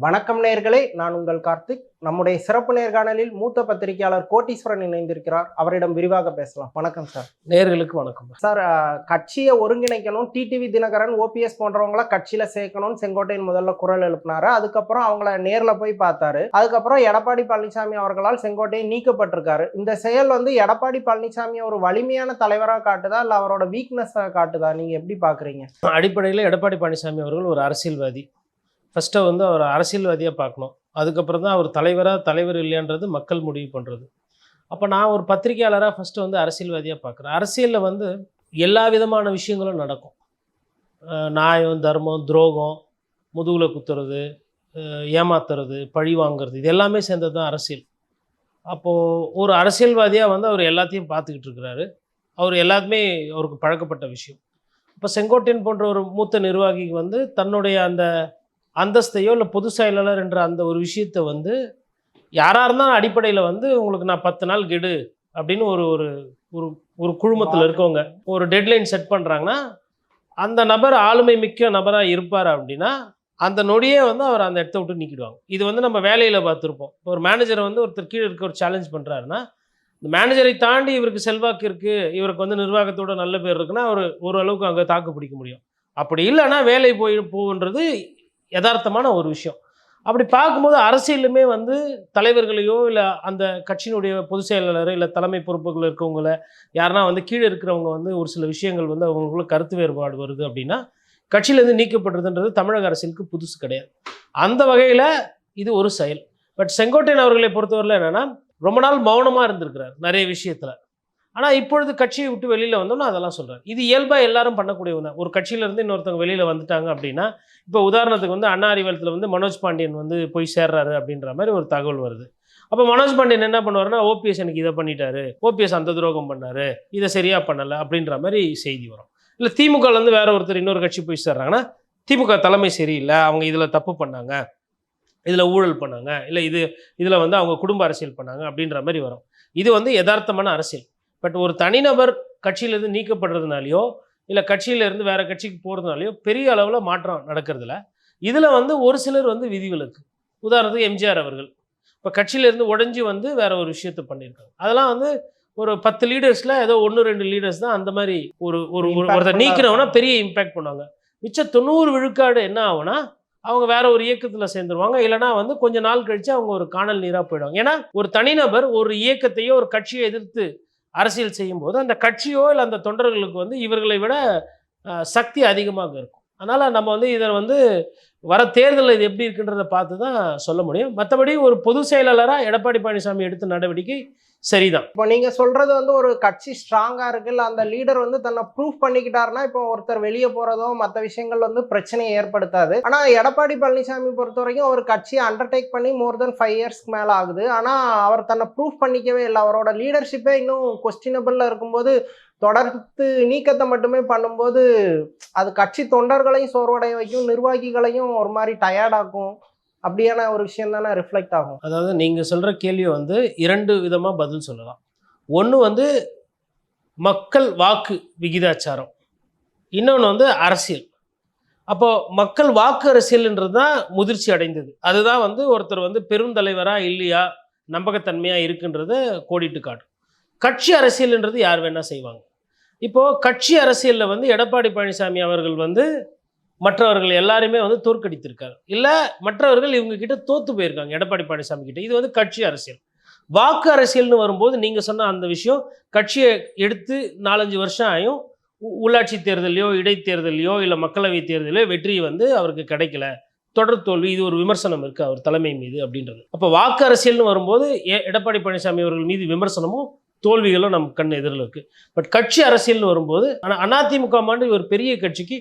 வணக்கம் நேயர்களே நான் உங்கள் கார்த்திக். நம்முடைய சிறப்பு நேர்காணலில் மூத்த பத்திரிகையாளர் கோட்டீஸ்வரன் இணைந்திருக்கிறார். அவரிடம் விரிவாக பேசலாம். வணக்கம் சார். நேர்களுக்கு வணக்கம். சார் கட்சியை ஒருங்கிணைக்கணும் டிடிவி தினகரன் ஓபிஎஸ் போன்றவங்கள கட்சியில சேர்க்கணும்னு செங்கோட்டையன் முதல்ல குரல் எழுப்பினாரு. அதுக்கப்புறம் அவங்கள நேர்ல போய் பார்த்தாரு. அதுக்கப்புறம் எடப்பாடி பழனிசாமி அவர்களால் செங்கோட்டையன் நீக்கப்பட்டிருக்காரு. இந்த செயல் வந்து எடப்பாடி பழனிசாமி ஒரு வலிமையான தலைவராக காட்டுதா இல்ல அவரோட வீக்னஸ் காட்டுதா? நீங்க எப்படி பாக்குறீங்க? அடிப்படையில் எடப்பாடி பழனிசாமி அவர்கள் ஒரு அரசியல்வாதி. ஃபஸ்ட்டு வந்து அவர் அரசியல்வாதியாக பார்க்கணும். அதுக்கப்புறம் தான் அவர் தலைவராக தலைவர் இல்லையான்றது மக்கள் முடிவு பண்ணுறது அப்போ நான் ஒரு பத்திரிகையாளராக ஃபஸ்ட்டு வந்து அரசியல்வாதியாக பார்க்குறேன். அரசியலில் வந்து எல்லா விதமான விஷயங்களும் நடக்கும். நியாயம் தர்மம் துரோகம் முதுகில் குத்துறது ஏமாத்துறது பழி வாங்குறது இது எல்லாமே சேர்ந்தது தான் அரசியல். அப்போது ஒரு அரசியல்வாதியாக வந்து அவர் எல்லாத்தையும் பார்த்துக்கிட்டு இருக்கிறாரு. அவர் எல்லாத்துமே அவருக்கு பழக்கப்பட்ட விஷயம். இப்போ செங்கோட்டையன் போன்ற ஒரு மூத்த நிர்வாகிக்கு வந்து தன்னுடைய அந்த அந்தஸ்தையோ இல்லை பொது செயலாளர் என்ற அந்த ஒரு விஷயத்தை வந்து யாராக இருந்தாலும் அடிப்படையில் வந்து உங்களுக்கு நான் பத்து நாள் கெடு அப்படின்னு ஒரு ஒரு ஒரு ஒரு குழுமத்தில் இருக்கவங்க. ஒரு டெட்லைன் செட் பண்ணுறாங்கன்னா அந்த நபர் ஆளுமை மிக்க நபராக இருப்பார் அப்படின்னா அந்த நொடியே வந்து அவர் அந்த இடத்த விட்டு நீக்கிடுவாங்க. இது வந்து நம்ம வேலையில் பார்த்துருப்போம். இப்போ ஒரு மேனேஜரை வந்து ஒருத்தர் கீழே இருக்க ஒரு சேலஞ்ச் பண்ணுறாருன்னா இந்த மேனேஜரை தாண்டி இவருக்கு செல்வாக்கு இருக்குது இவருக்கு வந்து நிர்வாகத்தோட நல்ல பேர் இருக்குன்னா அவர் ஓரளவுக்கு அங்கே தாக்கு பிடிக்க முடியும். அப்படி இல்லைன்னா வேலை போய் போகுன்றது யதார்த்தமான ஒரு விஷயம். அப்படி பார்க்கும்போது அரசியலுமே வந்து தலைவர்களையோ இல்லை அந்த கட்சியினுடைய பொதுச் செயலாளர் இல்லை தலைமை பொறுப்புகள் இருக்கவங்கள யாருன்னா வந்து கீழே இருக்கிறவங்க வந்து ஒரு சில விஷயங்கள் வந்து அவங்களுக்குள்ள கருத்து வேறுபாடு வருது அப்படின்னா கட்சியிலேருந்து நீக்கப்படுறதுன்றது தமிழக அரசியலுக்கு புதுசு கிடையாது. அந்த வகையில் இது ஒரு செயல். பட் செங்கோட்டையன் அவர்களை பொறுத்தவரையில் என்னென்னா ரொம்ப நாள் மௌனமாக இருந்திருக்கிறார் நிறைய விஷயத்தில். ஆனால் இப்பொழுது கட்சியை விட்டு வெளியில் வந்தோம்னா அதெல்லாம் சொல்கிறார் இது இயல்பாக எல்லாரும் பண்ணக்கூடிய ஒன்று ஒரு கட்சியிலேருந்து இன்னொருத்தவங்க வெளியில் வந்துட்டாங்க அப்படின்னா இப்போ உதாரணத்துக்கு வந்து அண்ணா அறிவாலயத்தில் வந்து மனோஜ் பாண்டியன் வந்து போய் சேர்றாரு அப்படின்ற மாதிரி ஒரு தகவல் வருது. அப்போ மனோஜ் பாண்டியன் என்ன பண்ணுவாருன்னா ஓபிஎஸ் எனக்கு இதை பண்ணிட்டாரு ஓபிஎஸ் அந்த துரோகம் பண்ணாரு இதை சரியாக பண்ணலை அப்படின்ற மாதிரி செய்தி வரும். இல்லை திமுகலேருந்து வேற ஒருத்தர் இன்னொரு கட்சி போய் சேர்றாங்கன்னா திமுக தலைமை சரியில்லை அவங்க இதில் தப்பு பண்ணாங்க இதில் ஊழல் பண்ணாங்க இல்லை இது இதில் வந்து அவங்க குடும்ப அரசியல் பண்ணாங்க அப்படின்ற மாதிரி வரும். இது வந்து யதார்த்தமான அரசியல். பட் ஒரு தனிநபர் கட்சியிலேருந்து நீக்கப்படுறதுனாலையோ இல்லை கட்சியிலேருந்து வேற கட்சிக்கு போகிறதுனாலையோ பெரிய அளவில் மாற்றம் நடக்கிறதுல இதில் வந்து ஒரு சிலர் வந்து விதிவிலக்கு. உதாரணத்துக்கு எம்ஜிஆர் அவர்கள். இப்போ கட்சியிலேருந்து உடைஞ்சு வந்து வேற ஒரு விஷயத்தை பண்ணியிருக்காங்க அதெல்லாம் வந்து ஒரு பத்து லீடர்ஸில் ஏதோ ஒன்று ரெண்டு லீடர்ஸ் தான் அந்த மாதிரி ஒரு ஒரு ஒருத்தர் நீக்கிறவனா பெரிய இம்பேக்ட் பண்ணுவாங்க. மிச்சம் தொண்ணூறு விழுக்காடு என்ன ஆகும்னா அவங்க வேற ஒரு இயக்கத்தில் சேர்ந்துருவாங்க. இல்லைனா வந்து கொஞ்ச நாள் கழிச்சு அவங்க ஒரு காணல் நீராக போயிடுவாங்க. ஏன்னா ஒரு தனிநபர் ஒரு இயக்கத்தையோ ஒரு கட்சியை எதிர்த்து அரசியல் செய்யும்போது அந்த கட்சியோ இல்லை அந்த தொண்டர்களுக்கு வந்து இவர்களை விட சக்தி அதிகமாக இருக்கும். அதனால் நம்ம வந்து இதை வந்து வர தேர்தலில் இது எப்படி இருக்குன்றதை பார்த்து தான் சொல்ல முடியும். மற்றபடி ஒரு பொது செயலாளராக எடப்பாடி பழனிசாமி எடுத்த நடவடிக்கை சரிதான். இப்போ நீங்க சொல்றது வந்து ஒரு கட்சி ஸ்ட்ராங்கா இருக்கு. இல்ல அந்த லீடர் வந்து தன்னை ப்ரூஃப் பண்ணிக்கிட்டாருன்னா இப்போ ஒருத்தர் வெளியே போறதோ மற்ற விஷயங்கள் வந்து பிரச்சனையை ஏற்படுத்தாது. ஆனா எடப்பாடி பழனிசாமி பொறுத்த வரைக்கும் ஒரு கட்சியை அண்டர்டேக் பண்ணி மோர் தென் ஃபைவ் இயர்ஸ்க்கு மேல ஆகுது. ஆனா அவர் தன்னை ப்ரூஃப் பண்ணிக்கவே இல்லை. அவரோட லீடர்ஷிப்பே இன்னும் கொஸ்டினபிள்ல இருக்கும்போது தொடர்ந்து நீக்கத்தை மட்டுமே பண்ணும்போது அது கட்சி தொண்டர்களையும் சோர்வடைய வைக்கும் நிர்வாகிகளையும் ஒரு மாதிரி டயர்டாக்கும் அப்படியான ஒரு விஷயம் தானே ரிஃப்ளெக்ட் ஆகும். அதாவது நீங்கள் சொல்கிற கேள்வியை வந்து இரண்டு விதமாக பதில் சொல்லலாம். ஒன்று வந்து மக்கள் வாக்கு விகிதாச்சாரம். இன்னொன்று வந்து அரசியல். அப்போது மக்கள் வாக்கு அரசியல்ன்றது தான் முதிர்ச்சி அடைந்தது. அதுதான் வந்து ஒருத்தர் வந்து பெருந்தலைவராக இல்லையா நம்பகத்தன்மையாக இருக்குன்றத கோடிட்டு காட்டும். கட்சி அரசியல்ன்றது யார் வேணால் செய்வாங்க. இப்போது கட்சி அரசியலில் வந்து எடப்பாடி பழனிசாமி அவர்கள் வந்து மற்றவர்கள் எல்லாருமே வந்து தோற்கடித்திருக்காரு. இல்லை மற்றவர்கள் இவங்க கிட்ட தோத்து போயிருக்காங்க எடப்பாடி பழனிசாமி கிட்ட. இது வந்து கட்சி அரசியல். வாக்கு அரசியல்னு வரும்போது நீங்கள் சொன்ன அந்த விஷயம் கட்சியை எடுத்து நாலஞ்சு வருஷம் ஆயும் உ- உள்ளாட்சி தேர்தலையோ இடைத்தேர்தலையோ இல்லை மக்களவை தேர்தலையோ வெற்றி வந்து அவருக்கு கிடைக்கல. தொடர் தோல்வி இது ஒரு விமர்சனம் இருக்குது அவர் தலைமை மீது அப்படின்றது. அப்போ வாக்கு அரசியல்னு வரும்போது எடப்பாடி பழனிசாமி அவர்கள் மீது விமர்சனமும் தோல்விகளும் நம் கண் எதிரில் இருக்குது பட் கட்சி அரசியல்னு வரும்போது ஆனால் அதிமுக மாண்டு ஒரு பெரிய கட்சிக்கு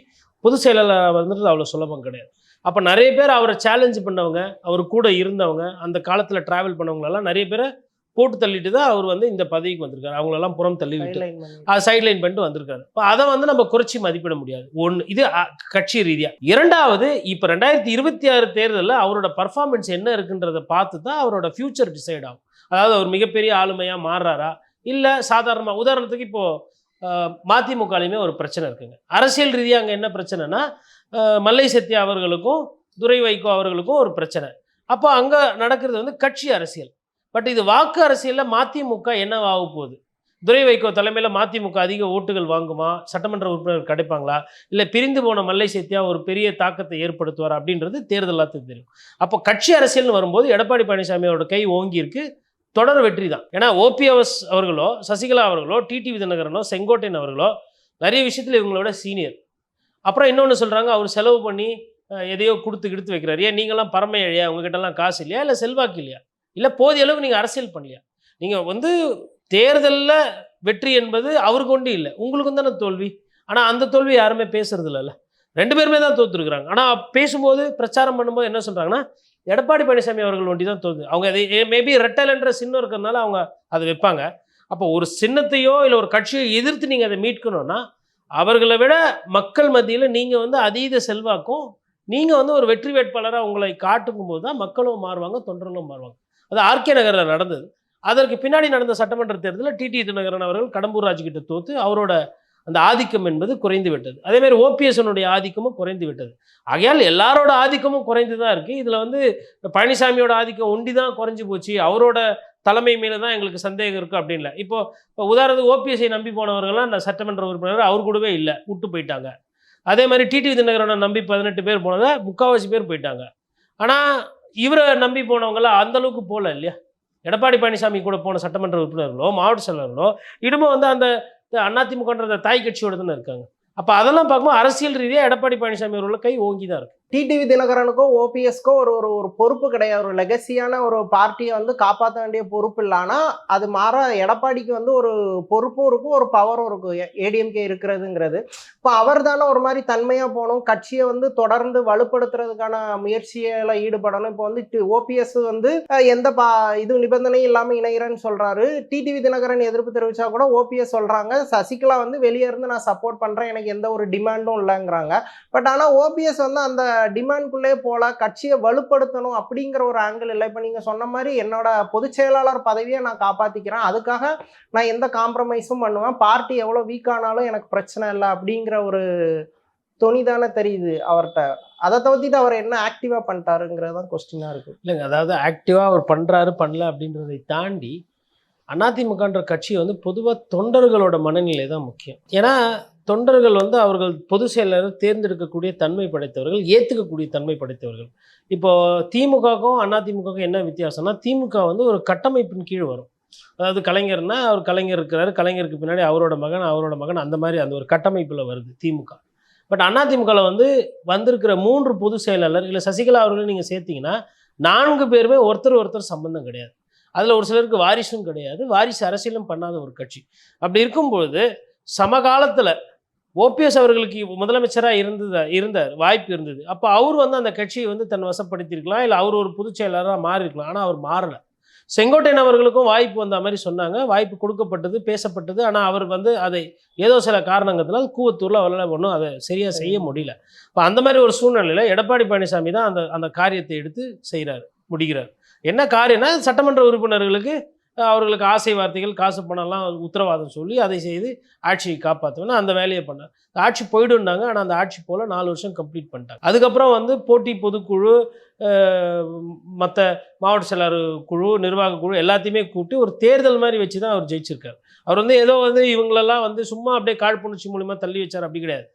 பொதுச் செயலாளர் வந்துட்டு அவ்வளோ சுலபம் கிடையாது. அப்போ நிறைய பேர் அவரை சேலஞ்ச் பண்ணவங்க அவர் கூட இருந்தவங்க அந்த காலத்தில் ட்ராவல் பண்ணவங்களெல்லாம் நிறைய பேரை போட்டு தள்ளிட்டு தான் அவர் வந்து இந்த பதவிக்கு வந்திருக்காரு. அவங்களெல்லாம் புறம் தள்ளி விட்டு. அது சைட்லைன் பண்ணிட்டு வந்திருக்காரு. இப்போ அதை வந்து நம்ம குறைச்சி மதிப்பிட முடியாது. ஒன்று இது கட்சி ரீதியா. இரண்டாவது இப்போ ரெண்டாயிரத்தி இருபத்தி ஆறு தேர்தலில் அவரோட பர்ஃபார்மன்ஸ் என்ன இருக்குன்றதை பார்த்து தான் அவரோட ஃபியூச்சர் டிசைட் ஆகும். அதாவது அவர் மிகப்பெரிய ஆளுமையாக மாறுறாரா? இல்லை சாதாரணமாக உதாரணத்துக்கு இப்போது மதிமுகலையுமே ஒரு பிரச்சனை இருக்குங்க. அரசியல் ரீதியாக அங்கே என்ன பிரச்சனைனா மல்லை சத்யா அவர்களுக்கும் துரை வைகோ அவர்களுக்கும் ஒரு பிரச்சனை. அப்போ அங்கே நடக்கிறது வந்து கட்சி அரசியல். பட் இது வாக்கு அரசியலில் மதிமுக என்னவாக போகுது? துரை வைகோ தலைமையில் மதிமுக அதிக ஓட்டுகள் வாங்குமா? சட்டமன்ற உறுப்பினர் கிடைப்பாங்களா? இல்லை பிரிந்து போன மல்லை சேத்தியா ஒரு பெரிய தாக்கத்தை ஏற்படுத்துவார் அப்படின்றது தேர்தலாக தெரியும். அப்போ கட்சி அரசியல்னு வரும்போது எடப்பாடி பழனிசாமி அவரோட கை ஓங்கியிருக்கு. தொடர் வெற்றி தான். ஏன்னா ஓபிஎஸ் அவர்களோ சசிகலா அவர்களோ டிடி விதநகரனோ செங்கோட்டையன் அவர்களோ நிறைய விஷயத்தில் இவங்களோட சீனியர். அப்புறம் இன்னொன்று சொல்கிறாங்க அவர் செலவு பண்ணி எதையோ கொடுத்து கிடுத்து வைக்கிறாரு. ஏன் நீங்களாம் பரம ஏழையா? உங்ககிட்டலாம் காசு இல்லையா? இல்லை செல்வாக்கு இல்லையா? இல்லை போதிய அளவுக்கு நீங்கள் அரசியல் பண்ணலையா? நீங்கள் வந்து தேர்தலில் வெற்றி என்பது அவருக்கு ஒன்றும் இல்லை. உங்களுக்கும் தானே தோல்வி. ஆனால் அந்த தோல்வி யாருமே பேசுறது இல்லைல்ல ரெண்டு பேருமே தான் தோத்துருக்குறாங்க. ஆனால் பேசும்போது பிரச்சாரம் பண்ணும்போது என்ன சொல்கிறாங்கன்னா எடப்பாடி பழனிசாமி அவர்கள் ஒண்டி தான் தோணுது. அவங்க அதை மேபி ரெட்டல்ன்ற சின்னம் இருக்கிறதுனால அவங்க அதை வைப்பாங்க. அப்போ ஒரு சின்னத்தையோ இல்லை ஒரு கட்சியோ எதிர்த்து நீங்கள் அதை மீட்கணும்னா அவர்களை விட மக்கள் மத்தியில் நீங்கள் வந்து அதீத செல்வாக்கும் நீங்கள் வந்து ஒரு வெற்றி வேட்பாளராக உங்களை காட்டுக்கும் போது தான் மக்களும் மாறுவாங்க தொண்டர்களும் மாறுவாங்க. அது ஆர்கே நகரில் நடந்தது. அதற்கு பின்னாடி நடந்த சட்டமன்ற தேர்தலில் டிடி தினகரன் அவர்கள் கடம்பூர் ராஜ் கிட்ட தோத்து அவரோட அந்த ஆதிக்கம் என்பது குறைந்து விட்டது அதே மாதிரி ஓபிஎஸ்னுடைய ஆதிக்கமும் குறைந்து விட்டது ஆகையால் எல்லாரோட ஆதிக்கமும் குறைந்து தான் இருக்குது இதில் வந்து பழனிசாமியோட ஆதிக்கம் ஒண்டி தான் குறைஞ்சி போச்சு. அவரோட தலைமை மேலே தான் எங்களுக்கு சந்தேகம் இருக்குது அப்படின்ல இப்போ இப்போ உதாரணத்துக்கு ஓபிஎஸ்ஐ நம்பி போனவர்கள்லாம் அந்த சட்டமன்ற உறுப்பினர் அவர் கூடவே இல்லை. விட்டு போயிட்டாங்க. அதே மாதிரி டிடிவி தினகரனை நம்பி பதினெட்டு பேர் போனதை முக்கால்வாசி பேர் போயிட்டாங்க. ஆனால் இவரை நம்பி போனவங்களாம் அந்தளவுக்கு போகல இல்லையா? எடப்பாடி பழனிசாமி கூட போன சட்டமன்ற உறுப்பினர்களோ மாவட்ட செயலர்களோ இன்னமும் வந்து அந்த அதிமுகன்ற அந்த தாய் கட்சியோட தானே இருக்காங்க. அப்போ அதெல்லாம் பார்க்கும்போது அரசியல் ரீதியாக எடப்பாடி பழனிசாமி அவர்களோட கை ஓங்கி தான் இருக்கு. டிடிவி தினகரனுக்கோ ஓபிஎஸ்க்கோ ஒரு ஒரு ஒரு பொறுப்பு கிடையாது. ஒரு லெகசியான ஒரு பார்ட்டியை வந்து காப்பாற்ற வேண்டிய பொறுப்பு இல்லை. ஆனால் அது மாற எடப்பாடிக்கு வந்து ஒரு பொறுப்பும் இருக்கும் ஒரு பவரும் இருக்கும். ஏடிஎம்கே இருக்கிறதுங்கிறது. இப்போ அவர் தானே ஒரு மாதிரி தன்மையாக போகணும். கட்சியை வந்து தொடர்ந்து வலுப்படுத்துறதுக்கான முயற்சியில் ஈடுபடணும். இப்போ வந்து ஓபிஎஸ் வந்து எந்த பா இது நிபந்தனையும் இல்லாமல் இணைகிறேன்னு சொல்கிறாரு டிடிவி தினகரன் எதிர்ப்பு தெரிவித்தா கூட ஓபிஎஸ் சொல்கிறாங்க சசிகலா வந்து வெளியே இருந்து நான் சப்போர்ட் பண்ணுறேன் எனக்கு எந்த ஒரு டிமாண்டும் இல்லைங்கிறாங்க. பட் ஆனால் ஓபிஎஸ் வந்து அந்த டிமாண்ட்குள்ளே போகலாம் கட்சியை வலுப்படுத்தணும் அப்படிங்கிற ஒரு ஆங்கிள் இல்லை. இப்போ நீங்கள் சொன்ன மாதிரி என்னோட பொதுச் செயலாளர் பதவியை நான் காப்பாற்றிக்கிறேன் அதுக்காக நான் எந்த காம்ப்ரமைஸும் பண்ணுவேன். பார்ட்டி எவ்வளோ வீக் ஆனாலும் எனக்கு பிரச்சனை இல்லை அப்படிங்கிற ஒரு துணி தானே தெரியுது அவர்கிட்ட. அதை தவிர்த்திட்டு அவர் என்ன ஆக்டிவாக பண்ணிட்டாருங்கிறது தான் கொஸ்டினாக இருக்குது இல்லைங்க அதாவது ஆக்டிவாக அவர் பண்ணுறாரு பண்ணல அப்படின்றதை தாண்டி அதிமுகன்ற கட்சி வந்து பொதுவாக தொண்டர்களோட மனநிலை தான் முக்கியம். ஏன்னா தொண்டர்கள் வந்து அவர்கள் பொது செயலர் தேர்ந்தெடுக்கக்கூடிய தன்மை படைத்தவர்கள் ஏற்றுக்கக்கூடிய தன்மை படைத்தவர்கள். இப்போ திமுகவுக்கும் அதிமுகவுக்கும் என்ன வித்தியாசம்னா திமுக வந்து ஒரு கட்டமைப்பின் கீழ் வரும். அதாவது கலைஞர்னா அவர் கலைஞர் இருக்கிறாரு கலைஞருக்கு பின்னாடி அவரோட மகன் அவரோட மகன் அந்த மாதிரி அந்த ஒரு கட்டமைப்பில் வருது திமுக. பட் அதிமுகவில் வந்து வந்திருக்கிற மூன்று பொது செயலாளர் இல்லை சசிகலா அவர்களும் நீங்கள் சேர்த்தீங்கன்னா நான்கு பேருமே ஒருத்தர் ஒருத்தர் சம்பந்தம் கிடையாது. அதில் ஒரு சிலருக்கு வாரிசும் கிடையாது வாரிசு அரசியலும் பண்ணாத ஒரு கட்சி. அப்படி இருக்கும்பொழுது சமகாலத்தில் ஓபிஎஸ் அவர்களுக்கு முதலமைச்சராக இருந்தது இருந்தார் வாய்ப்பு இருந்தது. அப்போ அவர் வந்து அந்த கட்சியை வந்து தன் வசப்படுத்தியிருக்கலாம் இல்லை அவர் ஒரு பொதுச் செயலாளராக மாறி இருக்கலாம் ஆனால் அவர் மாறலை. செங்கோட்டையன் அவர்களுக்கும் வாய்ப்பு வந்த மாதிரி சொன்னாங்க. வாய்ப்பு கொடுக்கப்பட்டது பேசப்பட்டது. ஆனால் அவர் வந்து அதை ஏதோ சில காரணங்களால் கூவத்தூரில் அவரால் ஒன்றும் அதை சரியாக செய்ய முடியல. இப்போ அந்த மாதிரி ஒரு சூழ்நிலையில் எடப்பாடி பழனிசாமி தான் அந்த அந்த காரியத்தை எடுத்து செய்கிறார் முடிகிறார் என்ன காரியம்னா சட்டமன்ற உறுப்பினர்களுக்கு அவர்களுக்கு ஆசை வார்த்தைகள் காசு பணம்லாம் உத்தரவாதம் சொல்லி அதை செய்து ஆட்சியை காப்பாற்றணும் அந்த வேலையை பண்ணார் ஆட்சி போயிடுன்னாங்க ஆனால் அந்த ஆட்சி போல் நாலு வருஷம் கம்ப்ளீட் பண்ணிட்டாங்க. அதுக்கப்புறம் வந்து போட்டி பொதுக்குழு மற்ற மாவட்ட செயலாளர் குழு நிர்வாக குழு எல்லாத்தையுமே கூப்பிட்டு ஒரு தேர்தல் மாதிரி வச்சு தான் அவர் ஜெயிச்சிருக்கார். அவர் வந்து ஏதோ வந்து இவங்களெல்லாம் வந்து சும்மா அப்படியே காழ்ப்புணர்ச்சி மூலிமா தள்ளி வச்சார். அப்படி கிடையாது.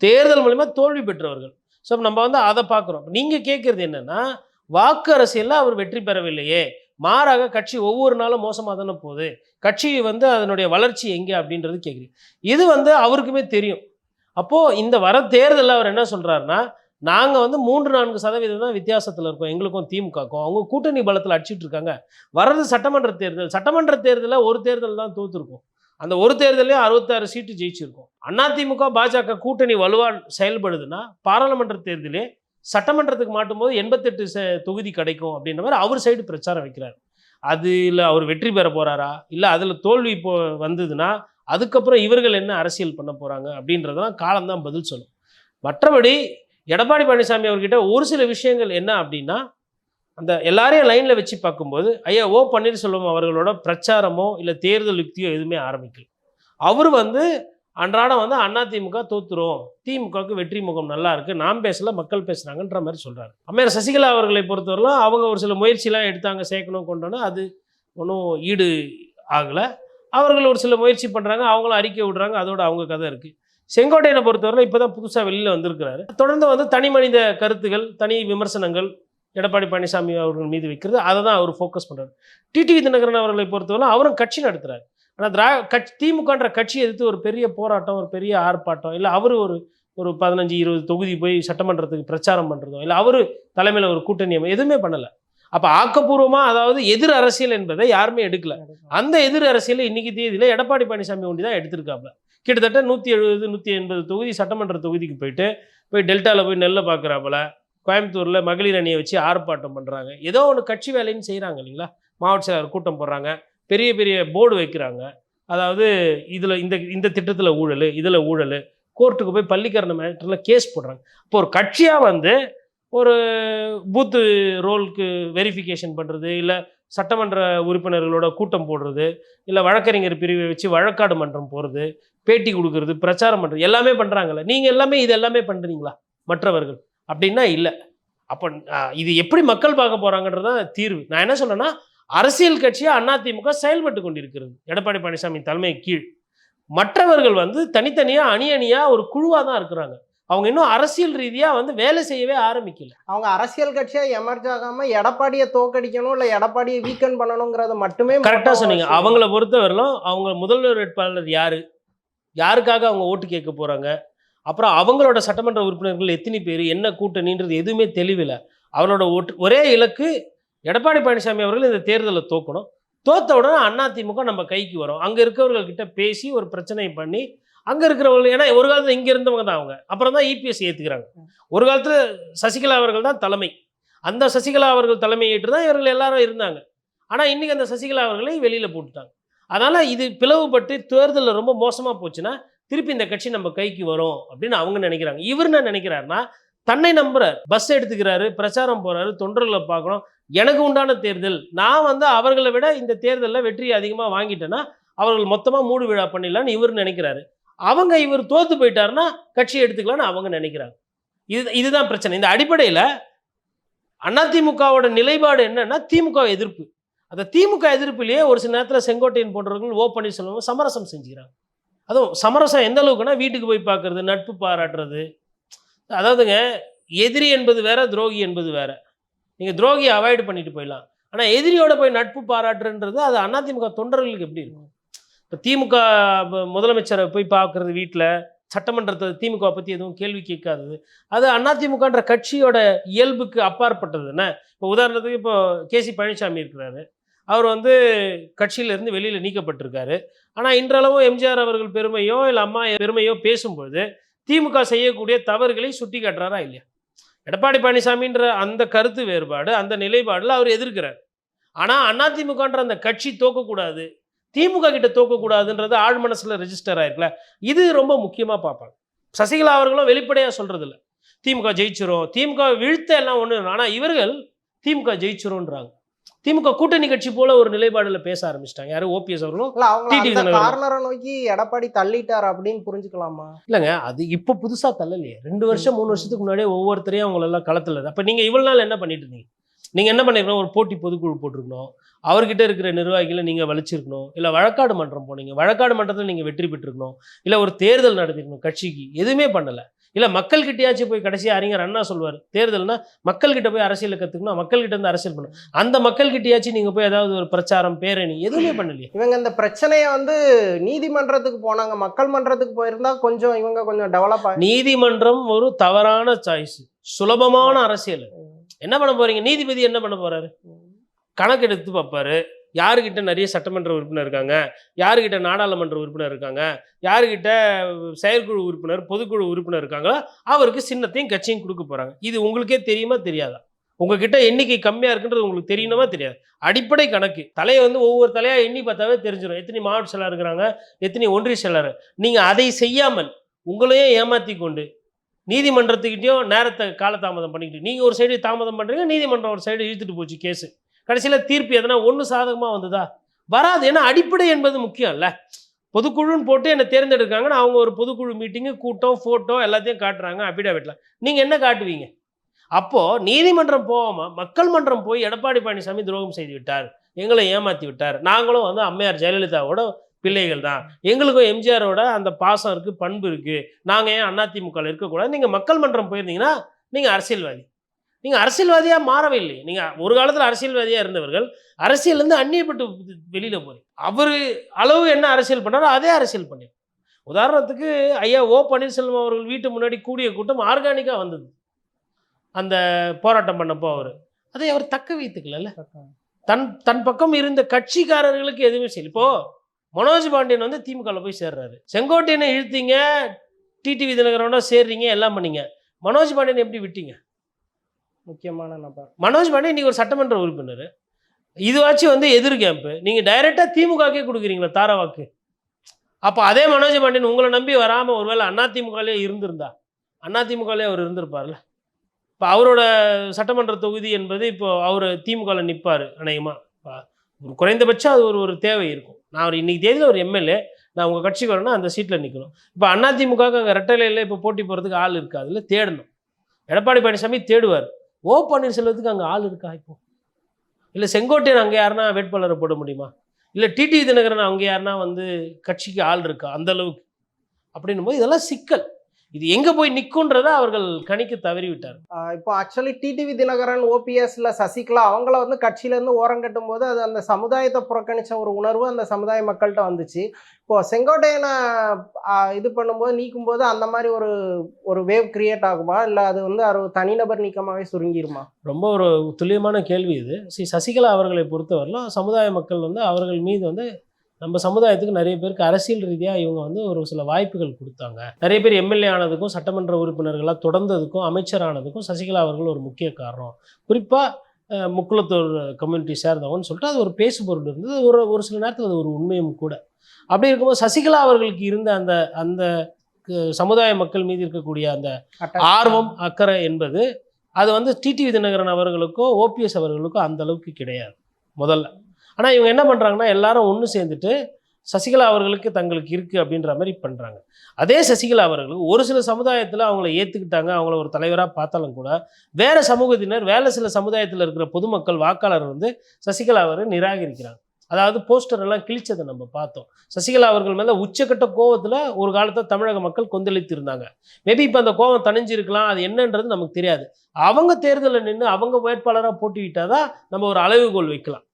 தேர்தல் மூலிமா தோல்வி பெற்றவர்கள். ஸோ நம்ம வந்து அதை பார்க்குறோம். நீங்கள் கேட்குறது என்னென்னா வாக்கு அரசியலில் அவர் வெற்றி பெறவில்லையே. மாறாக கட்சி ஒவ்வொரு நாளும் மோசமாக தானே போகுது? கட்சி வந்து அதனுடைய வளர்ச்சி எங்கே அப்படின்றது கேட்குறீங்க இது வந்து அவருக்குமே தெரியும். அப்போது இந்த வர தேர்தலில் அவர் என்ன சொல்கிறாருன்னா நாங்கள் வந்து மூன்று நான்கு சதவீதம் தான் வித்தியாசத்தில் இருக்கோம். எங்களுக்கும் திமுகக்கும் அவங்க கூட்டணி பலத்தில் அடிச்சுட்டு இருக்காங்க. வர்றது சட்டமன்ற தேர்தல். சட்டமன்ற தேர்தலில் ஒரு தேர்தல் தான் தோற்றுருக்கும் அந்த ஒரு தேர்தலையும் அறுபத்தாறு சீட்டு ஜெயிச்சிருக்கோம். அதிமுக பாஜக கூட்டணி வலுவாக செயல்படுதுன்னா பாராளுமன்ற தேர்தலே சட்டமன்றத்துக்கு மாட்டும்போது எண்பத்தெட்டு ச தொகுதி கிடைக்கும் அப்படின்ற மாதிரி அவர் சைடு பிரச்சாரம் வைக்கிறார். அதில் அவர் வெற்றி பெற போகிறாரா இல்லை அதில் தோல்வி இப்போ வந்ததுன்னா அதுக்கப்புறம் இவர்கள் என்ன அரசியல் பண்ண போகிறாங்க அப்படின்றதெல்லாம் காலம்தான் பதில் சொல்லும். மற்றபடி எடப்பாடி பழனிசாமி அவர்கிட்ட ஒரு சில விஷயங்கள் என்ன அப்படின்னா அந்த எல்லாரையும் லைனில் வச்சு பார்க்கும்போது ஐயா ஓ பன்னீர்செல்வம் அவர்களோட பிரச்சாரமோ இல்லை தேர்தல் யுக்தியோ எதுவுமே ஆரம்பிக்கல. அவர் வந்து அன்றாடம் வந்து அண்ணா திமுக தோத்துரும். திமுகவுக்கு வெற்றி முகம் நல்லா இருக்குது நாம் பேசல மக்கள் பேசுகிறாங்கன்ற மாதிரி சொல்கிறாரு அம்மையார் சசிகலா அவர்களை பொறுத்தவரைலாம் அவங்க ஒரு சில முயற்சிலாம் எடுத்தாங்க சேர்க்கணும் கொண்டோன்னா. அது ஒன்றும் ஈடு ஆகலை. அவர்கள் ஒரு சில முயற்சி பண்ணுறாங்க அவங்களும் அறிக்கை விடுறாங்க அதோட அவங்க கதை இருக்குது செங்கோட்டையனை பொறுத்தவரை இப்போ தான் புதுசாக வெளியில் வந்திருக்கிறாரு. தொடர்ந்து வந்து தனி மனித கருத்துகள் தனி விமர்சனங்கள் எடப்பாடி பழனிசாமி அவர்கள் மீது வைக்கிறது அதை தான் அவர் ஃபோக்கஸ் பண்ணுறாரு டிடிவி தினகரன் அவர்களை பொறுத்தவரை அவரும் கட்சி நடத்துகிறார் ஆனால் திரா கட்சி திமுகன்ற கட்சி எதிர்த்து ஒரு பெரிய போராட்டம் ஒரு பெரிய ஆர்ப்பாட்டம் இல்லை அவர் ஒரு ஒரு பதினஞ்சு இருபது தொகுதி போய் சட்டமன்றத்துக்கு பிரச்சாரம் பண்ணுறதோ இல்லை அவர் தலைமையில் ஒரு கூட்டணி எதுவுமே பண்ணலை. அப்போ ஆக்கப்பூர்வமாக அதாவது எதிர் அரசியல் என்பதை யாருமே எடுக்கல. அந்த எதிர் அரசியலை இன்னைக்கு தேதியில் எடப்பாடி பழனிசாமி ஒண்டி தான் எடுத்திருக்காப்ல. கிட்டத்தட்ட நூற்றி எழுபது நூற்றி எண்பது தொகுதி சட்டமன்ற தொகுதிக்கு போயிட்டு போய் டெல்டாவில் போய் நெல்லை பார்க்குறாப்புல கோயம்புத்தூரில் மகளிர் அணியை வச்சு ஆர்ப்பாட்டம் பண்ணுறாங்க ஏதோ ஒன்று கட்சி வேலைன்னு செய்கிறாங்க இல்லைங்களா? மாவட்ட செயலாளர் கூட்டம் போடுறாங்க. பெரிய பெரிய போர்டு வைக்கிறாங்க. அதாவது இதில் இந்த இந்த திட்டத்தில் ஊழல் இதில் ஊழல். கோர்ட்டுக்கு போய் பள்ளிக்கரண மேட்டரில் கேஸ் போடுறாங்க. இப்போ ஒரு கட்சியாக வந்து ஒரு பூத்து ரோலுக்கு வெரிஃபிகேஷன் பண்ணுறது இல்லை சட்டமன்ற உறுப்பினர்களோட கூட்டம் போடுறது இல்லை வழக்கறிஞர் பிரிவை வச்சு வழக்காடு மன்றம் போகிறது பேட்டி கொடுக்கறது பிரச்சாரம் பண்ணுறது எல்லாமே பண்ணுறாங்கல்ல நீங்கள் எல்லாமே இது எல்லாமே பண்ணுறீங்களா மற்றவர்கள். அப்படின்னா இல்லை. அப்போ இது எப்படி மக்கள் பார்க்க போகிறாங்கன்றது தான் தீர்வு. நான் என்ன சொல்றேன்னா அரசியல் கட்சியாக அதிமுக செயல்பட்டு கொண்டிருக்கிறது. எடப்பாடி பழனிசாமி தலைமை கீழ். மற்றவர்கள் வந்து தனித்தனியாக அணி அணியாக ஒரு குழுவாக தான் இருக்கிறாங்க. அவங்க இன்னும் அரசியல் ரீதியாக வந்து வேலை செய்யவே ஆரம்பிக்கல. அவங்க அரசியல் கட்சியா எமர்ஜ் ஆகாம எடப்பாடியை தோக்கடிக்கணும் இல்ல எடப்பாடியை வீக்கன் பண்ணணுங்கிறது மட்டுமே கரெக்டாக சொன்னீங்க. அவங்கள பொறுத்தவரையிலும் அவங்க முதல்வர் வேட்பாளர் யாரு? யாருக்காக அவங்க ஓட்டு கேட்க போறாங்க? அப்புறம் அவங்களோட சட்டமன்ற உறுப்பினர்கள் எத்தனை பேர்? என்ன கூட்டணின்றது எதுவுமே தெளிவில்லை அவரோட ஓட்டு ஒரே இலக்கு எடப்பாடி பழனிசாமி அவர்கள் இந்த தேர்தலை தோக்கணும். தோத்த உடனே அதிமுக நம்ம கைக்கு வரும். அங்கே இருக்கிறவர்கள்கிட்ட பேசி ஒரு பிரச்சனை பண்ணி அங்கே இருக்கிறவர்கள் ஏன்னா ஒரு காலத்தில் இங்கே இருந்தவங்க தான் அவங்க. அப்புறம் தான் இபிஎஸ் ஏற்றுக்கிறாங்க ஒரு காலத்தில் சசிகலா அவர்கள் தான் தலைமை. அந்த சசிகலா அவர்கள் தலைமையிட்டு தான் இவர்கள் எல்லாரும் இருந்தாங்க. ஆனால் இன்றைக்கி அந்த சசிகலா அவர்களை வெளியில் போட்டுட்டாங்க. அதனால் இது பிளவுபட்டு தேர்தலில் ரொம்ப மோசமாக போச்சுன்னா திருப்பி இந்த கட்சி நம்ம கைக்கு வரும் அப்படின்னு அவங்க நினைக்கிறாங்க. இவர் என்ன நினைக்கிறாருன்னா தன்னை நம்புறார். பஸ் எடுத்துக்கிறாரு பிரச்சாரம் போகிறாரு தொண்டர்களை பார்க்கணும். எனக்கு உண்டான தேர்தல். நான் வந்து அவர்களை விட இந்த தேர்தலில் வெற்றி அதிகமாக வாங்கிட்டேன்னா அவர்கள் மொத்தமாக மூடு விழா பண்ணிடலான்னு இவர் நினைக்கிறாரு. அவங்க இவர் தோத்து போயிட்டாருன்னா கட்சி எடுத்துக்கலான்னு அவங்க நினைக்கிறாங்க. இது இதுதான் பிரச்சனை. இந்த அடிப்படையில் அதிமுகவோட நிலைப்பாடு என்னன்னா திமுக எதிர்ப்பு. அந்த திமுக எதிர்ப்பிலேயே ஒரு சில நேரத்தில் செங்கோட்டையன் போன்றவர்கள் ஓ பன்னீர்செல்வம் சமரசம் செஞ்சுக்கிறாங்க. அதுவும் சமரசம் எந்த அளவுக்குன்னா வீட்டுக்கு போய் பார்க்கறது நட்பு பாராட்டுறது. அதாவதுங்க எதிரி என்பது வேற துரோகி என்பது வேற. நீங்கள் துரோகியை அவாய்ட் பண்ணிட்டு போயிடலாம். ஆனால் எதிரியோட போய் நட்பு பாராட்டுன்றது அது அதிமுக தொண்டர்களுக்கு எப்படி இருக்கும்? இப்போ திமுக முதலமைச்சரை போய் பார்க்குறது வீட்டில் சட்டமன்றத்தை திமுக பற்றி எதுவும் கேள்வி கேட்காதது. அது அதிமுகன்ற கட்சியோட இயல்புக்கு அப்பாற்பட்டது என்ன இப்போ உதாரணத்துக்கு இப்போ கேசி பழனிசாமி இருக்கிறாரு. அவர் வந்து கட்சியிலேருந்து வெளியில் நீக்கப்பட்டிருக்காரு. ஆனால் இன்றளவும் எம்ஜிஆர் அவர்கள் பெருமையோ இல்லை அம்மா பெருமையோ பேசும்போது திமுக செய்யக்கூடிய தவறுகளை சுட்டி காட்டுறாரா இல்லையா? எடப்பாடி பழனிசாமின்ற அந்த கருத்து வேறுபாடு அந்த நிலைப்பாடில் அவர் எதிர்க்கிறார். ஆனால் அதிமுகன்ற அந்த கட்சி தோக்கக்கூடாது திமுக கிட்ட தோக்கக்கூடாதுன்றது ஆழ் மனசில் ரெஜிஸ்டர் ஆயிருக்குல்ல இது ரொம்ப முக்கியமாக பார்ப்பாங்க. சசிகலா அவர்களும் வெளிப்படையாக சொல்கிறதில்ல திமுக ஜெயிச்சிரும் திமுக வீழ்த்த எல்லாம் ஒன்று ஆனால் இவர்கள் திமுக ஜெயிச்சிரும்ன்றாங்க. திமுக கூட்டணி கட்சி போல ஒரு நிலைப்பாடுல பேச ஆரம்பிச்சிட்டாங்க. யாரும் ஓபிஎஸ் அவர்களும். கார்னரை நோக்கி எடப்பாடி தள்ளிட்டார் அப்படின்னு புரிஞ்சுக்கலாமா? இல்லைங்க அது இப்போ புதுசா தள்ளலையே. ரெண்டு வருஷம் மூணு வருஷத்துக்கு முன்னாடியே ஒவ்வொருத்தரையும் அவங்கள எல்லாம் களத்துல அப்ப நீங்க இவ்வளவு நாள் என்ன பண்ணிட்டு இருந்தீங்க? நீங்க என்ன பண்ணிருக்கணும்? ஒரு போட்டி பொதுக்குழு போட்டிருக்கணும். அவர்கிட்ட இருக்கிற நிர்வாகிகளை நீங்க வலிச்சிருக்கணும். இல்ல வழக்காடு மன்றம் போனீங்க. வழக்காடு மன்றத்தில் நீங்க வெற்றி பெற்றிருக்கணும். இல்ல ஒரு தேர்தல் நடத்திருக்கணும் கட்சிக்கு. எதுவுமே பண்ணல. இல்ல மக்கள்கிட்டயாச்சும் போய் கடைசியா அறிஞர் அண்ணா சொல்வார் தேர்தல்னா மக்கள்கிட்ட போய் அரசியலை கத்துக்கணும் மக்கள்கிட்ட இருந்து அரசியல் பண்ணணும். அந்த மக்கள்கிட்டயாச்சும் நீங்க போய் ஏதாவது ஒரு பிரச்சாரம் பேரணி எதுவுமே பண்ணலையே. இவங்க இந்த பிரச்சனையை வந்து நீதிமன்றத்துக்கு போனாங்க மக்கள் மன்றத்துக்கு போயிருந்தா கொஞ்சம் இவங்க கொஞ்சம் டெவலப் நீதிமன்றம் ஒரு தவறான சாய்ஸ் சுலபமான அரசியல். என்ன பண்ண போறீங்க? நீதிபதி என்ன பண்ண போறாரு? கணக்கு எடுத்து பார்ப்பாரு. யாருக்கிட்ட நிறைய சட்டமன்ற உறுப்பினர் இருக்காங்க? யாருக்கிட்ட நாடாளுமன்ற உறுப்பினர் இருக்காங்க? யாருக்கிட்ட செயற்குழு உறுப்பினர் பொதுக்குழு உறுப்பினர் இருக்காங்களோ அவருக்கு சின்னத்தையும் கட்சியும் கொடுக்க போகிறாங்க இது உங்களுக்கே தெரியுமா தெரியாதா? உங்ககிட்ட எண்ணிக்கை கம்மியாக இருக்குன்றது உங்களுக்கு தெரியணுமா தெரியாது. அடிப்படை கணக்கு. தலையை வந்து ஒவ்வொரு தலையாக எண்ணி பார்த்தாவே தெரிஞ்சிடும் எத்தனை மாவட்ட செயலாளர் இருக்கிறாங்க எத்தனை ஒன்றிய செயலாளர் நீங்கள் அதை செய்யாமல் உங்களையே ஏமாத்தி கொண்டு நீதிமன்றத்துக்கிட்டையும் நேரத்தை காலதாமதம் பண்ணிக்கிட்டு நீங்கள் ஒரு சைடு தாமதம் பண்ணுறீங்க நீதிமன்றம் ஒரு சைடு இழுத்துட்டு போச்சு கேஸு. கடைசியில் தீர்ப்பு எதனா ஒன்று சாதகமாக வந்ததா? வராது. ஏன்னா அடிப்படை என்பது முக்கியம் இல்லை பொதுக்குழுன்னு போட்டு என்னை தேர்ந்தெடுக்காங்கன்னு அவங்க ஒரு பொதுக்குழு மீட்டிங்கு கூட்டம் ஃபோட்டோ எல்லாத்தையும் காட்டுறாங்க அபிடாவிட்ல நீங்கள் என்ன காட்டுவீங்க? அப்போது நீதிமன்றம் போகாமல் மக்கள் மன்றம் போய் எடப்பாடி பழனிசாமி துரோகம் செய்து விட்டார். எங்களை ஏமாற்றி விட்டார். நாங்களும் வந்து அம்மையார் ஜெயலலிதாவோட பிள்ளைகள் தான். எங்களுக்கும் எம்ஜிஆரோட அந்த பாசம் இருக்குது பண்பு இருக்குது நாங்கள் ஏன் அதிமுகவில் இருக்கக்கூடாது? நீங்கள் மக்கள் மன்றம் போயிருந்தீங்கன்னா நீங்கள் அரசியல்வாதி. நீங்கள் அரசியல்வாதியாக மாறவே இல்லை நீங்கள் ஒரு காலத்தில் அரசியல்வாதியாக இருந்தவர்கள் அரசியல்லேருந்து அந்நியப்பட்டு வெளியில் போய் அவர் அளவு என்ன அரசியல் பண்ணாரோ அதே அரசியல் பண்ணி. உதாரணத்துக்கு ஐயா ஓ பன்னீர்செல்வம் அவர்கள் வீட்டு முன்னாடி கூடிய கூட்டம் ஆர்கானிக்காக வந்தது. அந்த போராட்டம் பண்ணப்போ அவர். அதை அவர் தக்க வைத்துக்கல தன் தன் பக்கம் இருந்த கட்சிக்காரர்களுக்கு எதுவுமே செய்யல. இப்போ மனோஜ் பாண்டியன் வந்து திமுகவில் போய் சேர்றாரு. செங்கோட்டையனை இழுத்தீங்க டிடிவி தினகரோட சேர்றீங்க எல்லாம் பண்ணீங்க. மனோஜ் பாண்டியன் எப்படி விட்டீங்க? முக்கியமான நபர். மனோஜ் பாண்டே நீங்க ஒரு சட்டமன்ற உறுப்பினர். இதுவாச்சும் வந்து எதிர் கேம்ப்பு நீங்கள் டைரெக்டாக திமுகக்கே கொடுக்குறீங்களா தாராவாக்கு. அப்போ அதே மனோஜ் பாண்டியன் உங்களை நம்பி வராமல் ஒருவேளை அதிமுகலே இருந்திருந்தா அதிமுகலே அவர் இருந்திருப்பார்ல? இப்போ அவரோட சட்டமன்ற தொகுதி என்பது இப்போ அவர் திமுகவில் நிற்பார் அநேகமாக ஒரு குறைந்தபட்சம் அது ஒரு ஒரு தேவை இருக்கும். நான் ஒரு இன்னைக்கு தேதியில் ஒரு எம்எல்ஏ நான் உங்கள் கட்சிக்கு வரேன்னா அந்த சீட்டில் நிற்கணும் இப்போ அதிமுக அங்கே ரெட்டலையில் இப்போ போட்டி போகிறதுக்கு ஆள் இருக்காதுல்ல தேடணும். எடப்பாடி பழனிசாமி தேடுவார். ஓ பன்னீர்செல்வத்துக்கு அங்கே ஆள் இருக்கா இப்போ? இல்லை செங்கோட்டையன் அங்கே யாருன்னா வேட்பாளரை போட முடியுமா? இல்லை டிடி தினகரன் அங்கே யாருன்னா வந்து கட்சிக்கு ஆள் இருக்கா? அந்த அளவுக்கு. அப்படின்னும் போது இதெல்லாம் சிக்கல். இது எங்கே போய் நிற்குன்றதை அவர்கள் கணிக்க தவறிவிட்டார். இப்போ ஆக்சுவலி டிடிவி தினகரன் ஓபிஎஸ்ல சசிகலா அவங்கள வந்து கட்சியில இருந்து ஓரம் கட்டும் போது அது அந்த சமுதாயத்தை புறக்கணிச்ச ஒரு உணர்வு அந்த சமுதாய மக்கள்கிட்ட வந்துச்சு. இப்போ செங்கோட்டையனை இது பண்ணும்போது நீக்கும் போது அந்த மாதிரி ஒரு ஒரு வேவ் கிரியேட் ஆகுமா? இல்ல அது வந்து ஒரு தனிநபர் நீக்கமாவே சுருங்கிருமா? ரொம்ப ஒரு துல்லியமான கேள்வி இது. ஸ்ரீ சசிகலா அவர்களை பொறுத்தவரையிலும் சமுதாய மக்கள் வந்து அவர்கள் மீது வந்து நம்ம சமுதாயத்துக்கு நிறைய பேருக்கு அரசியல் ரீதியாக இவங்க வந்து ஒரு சில வாய்ப்புகள் கொடுத்தாங்க. நிறைய பேர் எம்எல்ஏ ஆனதுக்கும் சட்டமன்ற உறுப்பினர்களாக தொடர்ந்ததுக்கும் அமைச்சர் ஆனதுக்கும் சசிகலா அவர்கள் ஒரு முக்கிய காரணம். குறிப்பாக முக்குளத்தூர் கம்யூனிட்டி சேர்ந்தவங்கன்னு சொல்லிட்டு அது ஒரு பேசு பொருள் இருந்தது. ஒரு ஒரு சில நேரத்தில் அது ஒரு உண்மையும் கூட. அப்படி இருக்கும்போது சசிகலா அவர்களுக்கு இருந்த அந்த அந்த சமுதாய மக்கள் மீது இருக்கக்கூடிய அந்த ஆர்வம் அக்கறை என்பது அது வந்து டிடிவி தினகரன் அவர்களுக்கோ ஓபிஎஸ் அவர்களுக்கோ அந்த அளவுக்கு கிடையாது. முதல்ல. ஆனால் இவங்க என்ன பண்ணுறாங்கன்னா எல்லாரும் ஒன்று சேர்ந்துட்டு சசிகலா அவர்களுக்கு தங்களுக்கு இருக்குது அப்படின்ற மாதிரி பண்ணுறாங்க அதே சசிகலா அவர்களுக்கு ஒரு சில சமுதாயத்தில் அவங்கள ஏற்றுக்கிட்டாங்க அவங்கள ஒரு தலைவராக பார்த்தாலும் கூட வேறு சமூகத்தினர் வேறு சில சமுதாயத்தில் இருக்கிற பொதுமக்கள் வாக்காளர் வந்து சசிகலா அவரை நிராகரிக்கிறாங்க. அதாவது போஸ்டர் எல்லாம் கிழிச்சதை நம்ம பார்த்தோம். சசிகலா அவர்கள் மேலே உச்சக்கட்ட கோவத்தில் ஒரு காலத்தில் தமிழக மக்கள் கொந்தளித்து இருந்தாங்க மேபி இப்போ அந்த கோவம் தணிஞ்சிருக்கலாம் அது என்னன்றது நமக்கு தெரியாது. அவங்க தேர்தலில் நின்று அவங்க வேட்பாளராக போட்டிவிட்டால் தான் நம்ம ஒரு அளவுகோல் வைக்கலாம்.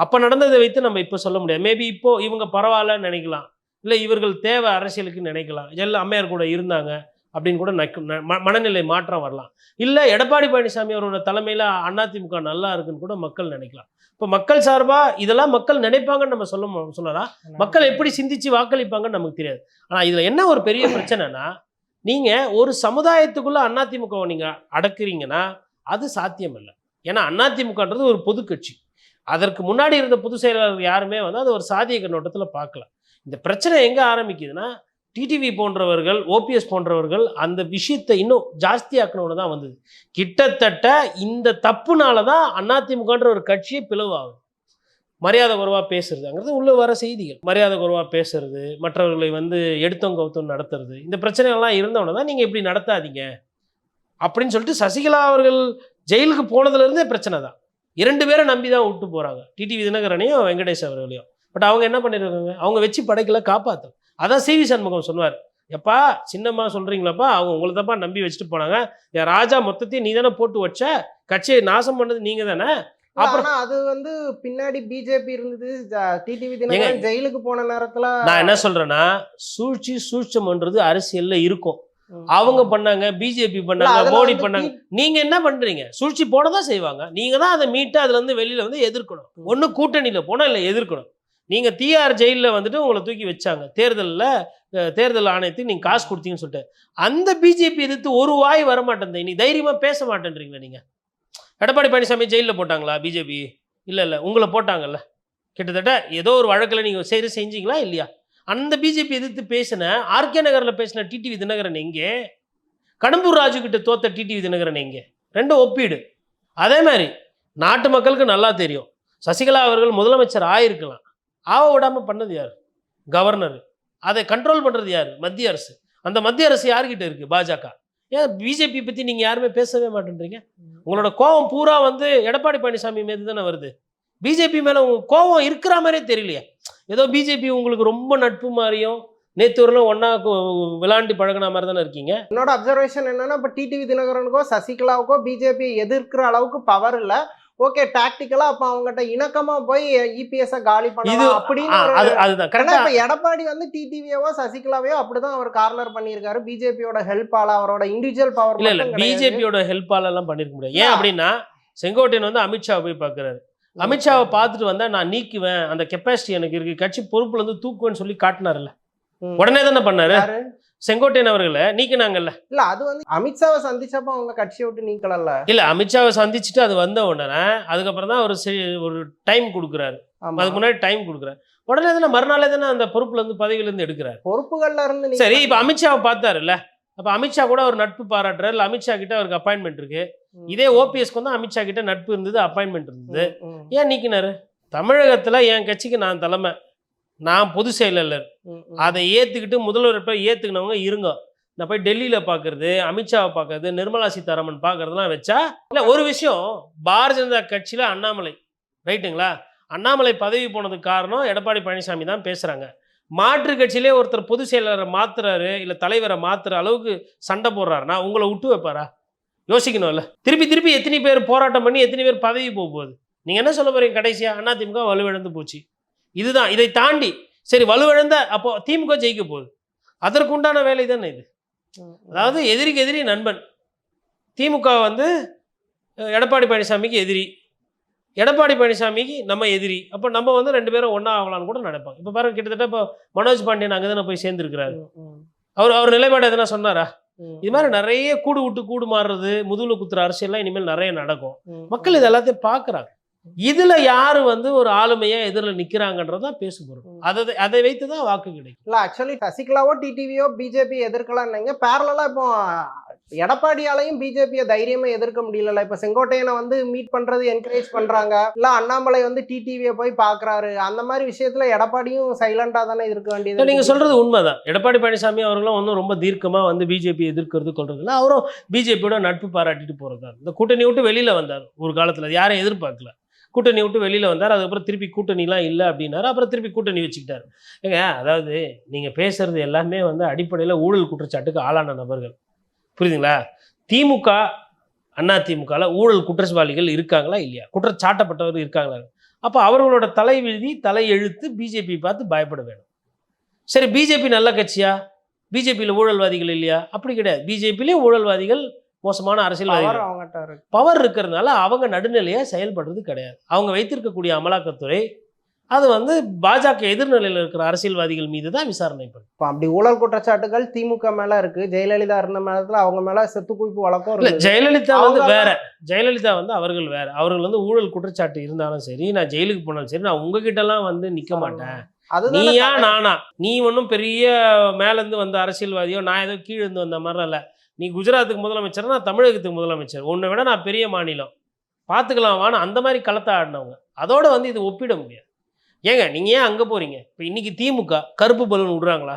அப்போ நடந்ததை வைத்து நம்ம இப்போ சொல்ல முடியாது. மேபி இப்போது இவங்க பரவாயில்லன்னு நினைக்கலாம். இல்லை இவர்கள் தேவை அரசியலுக்கு நினைக்கலாம். எல்லாம் அம்மையார் கூட இருந்தாங்க அப்படின்னு கூட நக்க- ந- ம- மனநிலை மாற்றம் வரலாம். இல்லை எடப்பாடி பழனிசாமி அவரோட தலைமையில் அதிமுக நல்லா இருக்குன்னு கூட மக்கள் நினைக்கலாம். இப்போ மக்கள் சார்பாக இதெல்லாம் மக்கள் நினைப்பாங்கன்னு நம்ம சொல்ல சொல்லலாம் மக்கள் எப்படி சிந்திச்சு வாக்களிப்பாங்கன்னு நமக்கு தெரியாது. ஆனால் இதில் என்ன ஒரு பெரிய பிரச்சனைனா நீங்கள் ஒரு சமுதாயத்துக்குள்ளே அதிமுகவை நீங்கள் அடக்குறீங்கன்னா அது சாத்தியம் இல்லை ஏன்னா அதிமுகன்றது ஒரு பொது கட்சி அதற்கு முன்னாடி இருந்த பொதுச் செயலாளர் யாருமே வந்து அது ஒரு சாதிய கண்ணோட்டத்தில் பார்க்கல. இந்த பிரச்சனை எங்கே ஆரம்பிக்குதுன்னா டிடிவி போன்றவர்கள் ஓபிஎஸ் போன்றவர்கள் அந்த விஷயத்தை இன்னும் ஜாஸ்தியாக்கணும்னு தான் வந்தது. கிட்டத்தட்ட இந்த தப்புனால தான் அதிமுகன்ற ஒரு கட்சியே பிளவாகுது மரியாதை குறைவாக பேசுறதுங்கிறது உள்ள வர செய்திகள். மரியாதை குறைவாக பேசுறது மற்றவர்களை வந்து எடுத்தோம் கவுத்தம் நடத்துறது இந்த பிரச்சனைகள்லாம் இருந்தவொன்னே தான் நீங்கள் இப்படி நடத்தாதீங்க. அப்படின்னு சொல்லிட்டு சசிகலா அவர்கள் ஜெயிலுக்கு போனதுலேருந்தே பிரச்சனை தான். இரண்டு பேரை நம்பி தான் விட்டு போகிறாங்க டிடிவி தினகரனையும் வெங்கடேஷ் அவர்களையும். பட் அவங்க என்ன பண்ணியிருக்காங்க அவங்க வச்சு படைக்கல காப்பாற்றும் அதான் சிவி சண்முகம் சொன்னார். எப்பா சின்னம்மா சொல்கிறீங்களாப்பா அவங்க உங்களை தப்பா நம்பி வச்சுட்டு போனாங்க. என் ராஜா மொத்தத்தையும் நீ தானே போட்டு வச்ச? கட்சியை நாசம் பண்ணது நீங்கள் தானே? அப்புறம் அது வந்து பின்னாடி பிஜேபி இருந்தது. டிடிவி தினகரன் ஜெயிலுக்கு போன நேரத்துல நான் என்ன சொல்றேன்னா சூழ்ச்சி சூழ்ச்சம்ன்றது அரசியல்ல இருக்கும். அவங்க பண்ணாங்க பிஜேபி பண்ணாங்க மோடி பண்ணாங்க. நீங்க என்ன பண்றீங்க? சூழ்ச்சி போட தான் செய்வாங்க. நீங்க தான் அதை மீட்டு அதுல இருந்து வெளியில வந்து எதிர்க்கணும். ஒண்ணு கூட்டணியில போனா இல்ல எதிர்க்கணும். நீங்க டிஆர் ஜெயில்ல வந்துட்டு உங்களை தூக்கி வச்சாங்க. தேர்தல்ல தேர்தல் ஆணையத்துக்கு நீங்க காசு கொடுத்தீங்கன்னு சொல்லிட்டு. அந்த பிஜேபி எதிர்த்து ஒரு வாய் வர மாட்டேன் நீ தைரியமா பேச மாட்டேன்றீங்களா நீங்க. எடப்பாடி பழனிசாமி ஜெயிலில் போட்டாங்களா பிஜேபி இல்லை இல்லை. உங்களை போட்டாங்கல்ல. கிட்டத்தட்ட ஏதோ ஒரு வழக்கில் நீங்கள் சரி செஞ்சீங்களா இல்லையா? அந்த பிஜேபி எதிர்த்து பேசின ஆர்கே நகரில் பேசின டிடிவி தினகரன் எங்கே? கடம்பூர் ராஜு கிட்ட தோத்த டிடிவி தினகரன் எங்கே? ரெண்டும் ஒப்பீடு. அதே மாதிரி நாட்டு மக்களுக்கு நல்லா தெரியும். சசிகலா அவர்கள் முதலமைச்சர் ஆயிருக்கலாம். ஆவ விடாமல் பண்ணது யார்? கவர்னர் அதை கண்ட்ரோல் பண்ணுறது யார்? மத்திய அரசு. அந்த மத்திய அரசு யார்கிட்ட இருக்குது பாஜக. ஏன் பிஜேபி பற்றி நீங்கள் யாருமே பேசவே மாட்டேன்றீங்க? உங்களோட கோவம் பூரா வந்து எடப்பாடி பழனிசாமி மீது தானே வருது. பிஜேபி மேலே உங்க கோவம் இருக்கிற மாதிரியே தெரியலையே. ஏதோ பிஜேபி உங்களுக்கு ரொம்ப நட்பு மாதிரியும் நேற்று வரலும் ஒன்றா விளாண்டு பழகுன மாதிரி தானே இருக்கீங்க? என்னோட அப்சர்வேஷன் என்னன்னா இப்போ டிடிவி தினகரனுக்கோ சசிகலாவுக்கோ பிஜேபி எதிர்க்கிற அளவுக்கு பவர் இல்ல. ஓகே டாக்டிக்கலா அப்ப அவங்ககிட்ட இணக்கமா போய் இபிஎஸ் காலி இது பண்ணலாம் அப்படின்னு அதுதான். ஏன்னா கரெக்டாக இப்ப எடப்பாடி வந்து டிடிவியவோ சசிகலாவையோ அப்படிதான் அவர் கார்னர் பண்ணியிருக்காரு. பிஜேபியோட ஹெல்ப்பால அவரோட இண்டிவிஜுவல் பவர் இல்ல இல்ல. பிஜேபியோட ஹெல்ப்பால எல்லாம் பண்ணிருக்க முடியாது. ஏன். அப்படின்னா செங்கோட்டையன் வந்து அமித்ஷாவை போய் பார்க்கறாரு அமித்ஷாவை பார்த்துட்டு வந்தா நான் நீக்குவேன் அந்த கெப்பாசிட்டி எனக்கு இருக்கு. கட்சி பொறுப்புல இருந்து தூக்குவேன்னு சொல்லி காட்டினார்ல உடனே தானே பண்ணாரு? செங்கோட்டையன் அவர்களை நீக்கினாங்கல்ல. இல்ல அது வந்து அமித்ஷாவை சந்திச்சப்ப அவங்க கட்சியை விட்டு நீக்கலல்ல? இல்ல அமித்ஷாவை சந்திச்சுட்டு அது வந்த உடனே அதுக்கப்புறம் தான் அவர் சரி ஒரு டைம் கொடுக்குறாரு. அதுக்கு முன்னாடி டைம் கொடுக்குறாரு. உடனே தானே மறுநாளே தானே அந்த பொறுப்புல இருந்து பதவியில இருந்து எடுக்கிறாரு. பொறுப்புகள்ல இருந்து சரி இப்ப அமித்ஷாவை பார்த்தாருல்ல. அப்ப அமித்ஷா கூட ஒரு நட்பு பாராட்டுறாரு. இல்ல அமித்ஷா கிட்ட அவருக்கு அப்பாயின்மெண்ட் இருக்கு. இதே ஓபிஎஸ்க்கு வந்து அமித்ஷா கிட்ட நட்பு இருந்தது அப்பாயின்மெண்ட் இருந்தது. ஏன் நீக்கினாரு? தமிழகத்துல என் கட்சிக்கு நான் தலைமை. நான் பொதுச் செயலாளர். அதை ஏத்துக்கிட்டு முதல்வர் போய் ஏத்துக்கினவங்க இருங்க. நான் போய் டெல்லியில பாக்குறது அமித்ஷாவை பார்க்கறது நிர்மலா சீதாராமன் பார்க்கறதுலாம் வச்சா இல்ல ஒரு விஷயம் பாரதிய ஜனதா கட்சியில அண்ணாமலை ரைட்டுங்களா? அண்ணாமலை பதவி போனதுக்கு காரணம் எடப்பாடி பழனிசாமி தான் பேசுறாங்க. மாற்று கட்சியிலே ஒருத்தர் பொதுச் செயலாளரை மாத்துறாரு இல்ல தலைவரை மாத்துற அளவுக்கு சண்டை போடுறாருன்னா உங்களை விட்டு வைப்பாரா? யோசிக்கணும்ல. திருப்பி திருப்பி எத்தனை பேர் போராட்டம் பண்ணி எத்தனை பேர் பதவி போக போகுது நீங்க என்ன சொல்ல போறீங்க? கடைசியா அதிமுக வலுவிழந்து போச்சு. இதுதான் இதை தாண்டி சரி வலுவிழந்த அப்போ திமுக ஜெயிக்க போகுது. அதற்குண்டான வேலை தானே இது. அதாவது எதிரிக்கு எதிரி நண்பன். திமுக வந்து எடப்பாடி பழனிசாமிக்கு எதிரி. எடப்பாடி பழனிசாமிக்கு நம்ம எதிரி. அப்போ நம்ம வந்து ரெண்டு பேரும் ஒன்றா ஆகலாம்னு கூட நினைப்போம். இப்போ பாருங்க கிட்டத்தட்ட இப்போ மனோஜ் பாண்டியன் அங்கே தானே போய் சேர்ந்துருக்கிறாரு. அவர் அவர் நிலைப்பாடு எதனா சொன்னாரா? இது மாதிரி நிறைய கூடு விட்டு கூடு மாறுறது முதுகுல குத்துற அரசியல்லாம் இனிமேல் நிறைய நடக்கும். மக்கள் இது எல்லாத்தையும் பார்க்குறாங்க. இதுல யாரு வந்து ஒரு ஆளுமையா எதிரில் நிக்கிறாங்கன்றதான் பேசு பொருள் ம். அதை அதை வைத்து தான் வாக்கு கிடைக்கும். இல்ல ஆக்சுவலி சசிகலாவோ டிடிவியோ பிஜேபி எதிர்க்கலாம்னீங்க பேரலா இப்போ எடப்பாடியாலையும் பிஜேபியை தைரியமா எதிர்க்க முடியல இப்ப செங்கோட்டையனை வந்து மீட் பண்றது என்கரேஜ் பண்றாங்க. இல்ல அண்ணாமலை வந்து டிடிவியை போய் பாக்குறாரு. அந்த மாதிரி விஷயத்துல எடப்பாடியும் சைலண்டா தானே இருக்க வேண்டியது நீங்க சொல்றது உண்மைதான். எடப்பாடி பழனிசாமி அவர்களும் ஒன்றும் ரொம்ப தீர்க்கமா வந்து பிஜேபி எதிர்க்கிறது கொள்றது இல்லை அவரும் பிஜேபியோட நட்பு பாராட்டிட்டு போறதா இந்த கூட்டணி விட்டு வெளியில வந்தார் ஒரு காலத்துல. யாரையும் எதிர்பார்க்கல. கூட்டணி விட்டு வெளியில வந்தார். அதுக்கப்புறம் திருப்பி கூட்டணிலாம் இல்லை அப்படின்னாரு. அப்புறம் திருப்பி கூட்டணி வச்சுக்கிட்டாரு. ஏங்க அதாவது நீங்க பேசுறது எல்லாமே வந்து அடிப்படையில ஊழல் குற்றச்சாட்டுக்கு ஆளான நபர்கள். புரியுதுங்களா? திமுக அண்ணா திமுகல ஊழல் குற்றவாளிகள் இருக்காங்களா இல்லையா? குற்றச்சாட்டப்பட்டவர் இருக்காங்களா? அப்போ அவர்களோட தலைவிதி தலை எழுத்து பிஜேபி பார்த்து பயப்பட வேணும். சரி பிஜேபி நல்ல கட்சியா? பிஜேபியில் ஊழல்வாதிகள் இல்லையா? அப்படி கிடையாது. பிஜேபிலையும் ஊழல்வாதிகள் மோசமான அரசியல்வாதிகள் பவர் இருக்கிறதுனால அவங்க நடுநிலையாக செயல்படுறது கிடையாது. அவங்க வைத்திருக்கக்கூடிய அமலாக்கத்துறை அது வந்து பாஜக எதிர்நிலையில் இருக்கிற அரசியல்வாதிகள் மீது தான் விசாரணை பண்ணும் இப்ப அப்படி ஊழல் குற்றச்சாட்டுகள் திமுக மேல இருக்கு. ஜெயலலிதா இருந்த மேலத்துல அவங்க மேல செத்து குவிப்பு வழக்கம் இல்ல ஜெயலலிதா வந்து வேற. ஜெயலலிதா வந்து அவர்கள் வேற. அவர்கள் வந்து ஊழல் குற்றச்சாட்டு இருந்தாலும் சரி நான் ஜெயிலுக்கு போனாலும் சரி நான் உங்ககிட்ட எல்லாம் வந்து நிக்க மாட்டேன். நீயா நானா? நீ ஒன்றும் பெரிய மேலேருந்து வந்த அரசியல்வாதியோ நான் ஏதோ கீழே இருந்து வந்த மாதிரிலாம் இல்லை நீ குஜராத்துக்கு முதலமைச்சர் நான் தமிழகத்துக்கு முதலமைச்சர். உன்னை விட நான் பெரிய மாநிலம். பார்த்துக்கலாம் வான்னு அந்த மாதிரி களத்தை ஆடினவங்க. அதோட வந்து இது ஒப்பிட முடியாது. ஏங்க நீங்கள் ஏன் அங்கே போகிறீங்க இப்போ இன்னைக்கு திமுக கருப்பு பலூன் விடுறாங்களா?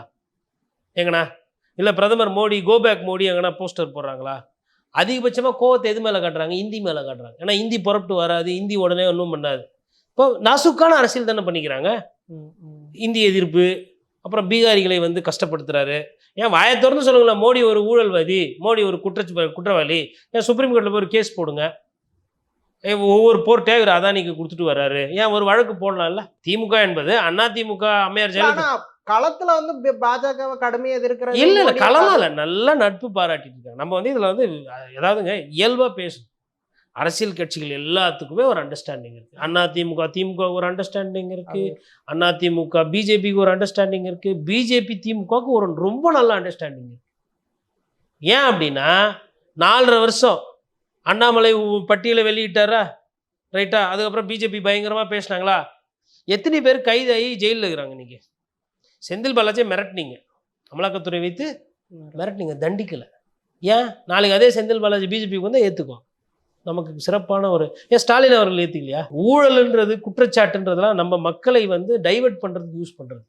எங்கண்ணா இல்லை பிரதமர் மோடி கோபேக் மோடி எங்கன்னா போஸ்டர் போடுறாங்களா? அதிகபட்சமாக கோவத்தை எது மேலே காட்டுறாங்க? இந்தி மேலே காட்டுறாங்க. ஏன்னா இந்தி புறப்பட்டு வராது இந்தி உடனே ஒன்றும் பண்ணாது. இப்போ நாசுக்கான அரசியல் தானே பண்ணிக்கிறாங்க. இந்தி எதிர்ப்பு அப்புறம் பீகாரிகளை வந்து கஷ்டப்படுத்துறாரு. ஏன் வாயை திறந்து சொல்லுங்களேன் மோடி ஒரு ஊழல்வாதி மோடி ஒரு குற்ற குற்றவாளி. ஏன் சுப்ரீம் கோர்ட்டில் போய் ஒரு கேஸ் போடுங்க. ஒவ்வொரு போர்ட்டே இவர் அதானிக்கு கொடுத்துட்டு வர்றாரு. ஏன் ஒரு வழக்கு போடலாம்ல? திமுக என்பது அண்ணா திமுக அம்மையார் ஜெயலலிதா களத்துல வந்து பாஜகவை கடுமையா எதிர்க்கிறது இல்ல இல்ல மோடி களமா இல்ல நல்ல நட்பு பாராட்டிட்டு இருக்காங்க நம்ம வந்து இதுல வந்து ஏதாவதுங்க இயல்பா பேசணும். அரசியல் கட்சிகள் எல்லாத்துக்குமே ஒரு அண்டர்ஸ்டாண்டிங் இருக்கு. அண்ணா திமுக திமுக ஒரு அண்டர்ஸ்டாண்டிங் இருக்கு. அண்ணா திமுக பிஜேபிக்கு ஒரு அண்டர்ஸ்டாண்டிங் இருக்கு. பிஜேபி திமுகவுக்கு ஒரு ரொம்ப நல்ல அண்டர்ஸ்டாண்டிங் இருக்கு. ஏன் அப்படின்னா நாலரை வருஷம் அண்ணாமலை பட்டியலை வெளியிட்டாரா? ரைட்டா அதுக்கப்புறம் பிஜேபி பயங்கரமாக பேசினாங்களா? எத்தனை பேர் கைதாகி ஜெயிலில் இருக்கிறாங்க நீங்கள் செந்தில் பாலாஜியை மிரட்டினீங்க. அமலாக்கத்துறை வைத்து மிரட்டினீங்க. தண்டிக்கலை. ஏன்? நாளைக்கு அதே செந்தில் பாலாஜி பிஜேபிக்கு வந்து ஏற்றுக்கும் நமக்கு சிறப்பான ஒரு ஏன் ஸ்டாலின் அவர்கள் ஏற்றுக்கலையா ஊழல்ன்றது குற்றச்சாட்டுன்றதெல்லாம் நம்ம மக்களை வந்து டைவர்ட் பண்ணுறதுக்கு யூஸ் பண்ணுறது